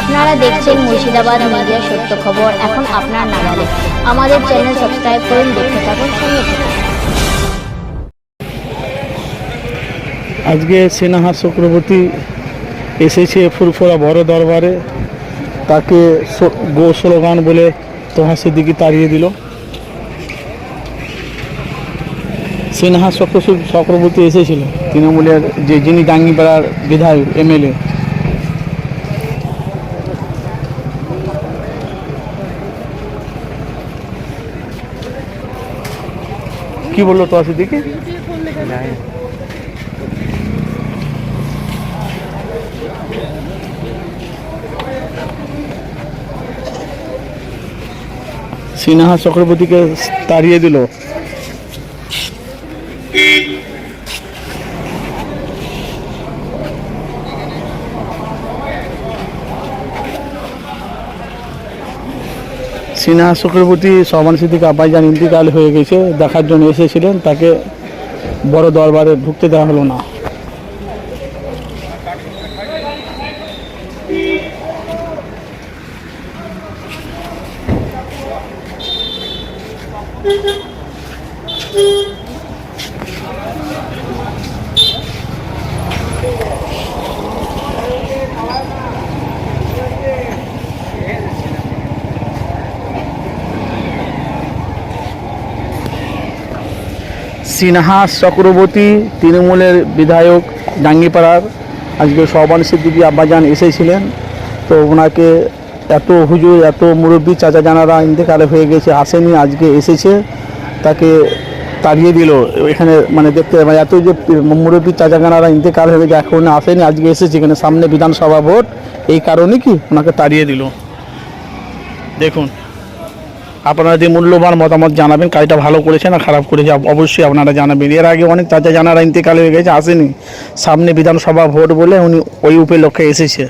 আপনারা দেখছেন মুর্শিদাবাদ মিডিয়া সত্য খবর। এখন আপনার নাগালে। আমাদের চ্যানেল সাবস্ক্রাইব করুন, দেখতে থাকুন আজকে সিনহা চক্রবর্তী এসেছে ফুরফুরা বড় দরবারে। তাকে গো স্লোগান বলে তোহা সিদ্দিকি তাড়িয়ে দিল। সিনহা চক্র চক্রবর্তী এসেছিল। তৃণমূলের যে যিনি ডাঙ্গিপাড়ার বিধায়ক, এমএলএ কি বলল তো দেখি সিনহা চক্রবর্তীকে তাড়িয়ে দিল। সিনহা চক্রবর্তী সমান সিদ্দিক আব্বাইজান ইন্তিকাল হয়ে গেছে, দেখার জন্য এসেছিলেন, তাকে বড় দরবারে ঢুকতে দেওয়া হলো না। সিনহা চক্রবর্তী, তৃণমূলের বিধায়ক ডাঙ্গিপাড়ার আজকে সবান সিদ্দিকি আব্বাজান এসেছিলেন। তো ওনাকে এত হুজুর, এত মুরব্বী চাচা জানারা ইন্তেকালে হয়ে গেছে, আসেনি, আজকে এসেছে। তাকে তাড়িয়ে দিল। এখানে মানে দেখতে মানে এত যে মুরব্বী চাচা জানারা ইন্তেকাল হয়ে গেছে, এখন আসেনি, আজকে এসেছে। এখানে সামনে বিধানসভা ভোট। এই কারণে কি ওনাকে তাড়িয়ে দিল? দেখুন। আপনারা যে মূল্যবান মতামত জানাবেন, কাজটা ভালো করেছে না খারাপ করেছে অবশ্যই আপনারা জানাবেন। এর আগে অনেক চাচা জানারা ইন্তেকাল হয়ে গেছে, আসেনি। সামনে বিধানসভা ভোট বলে উনি ওই উপলক্ষে এসেছে।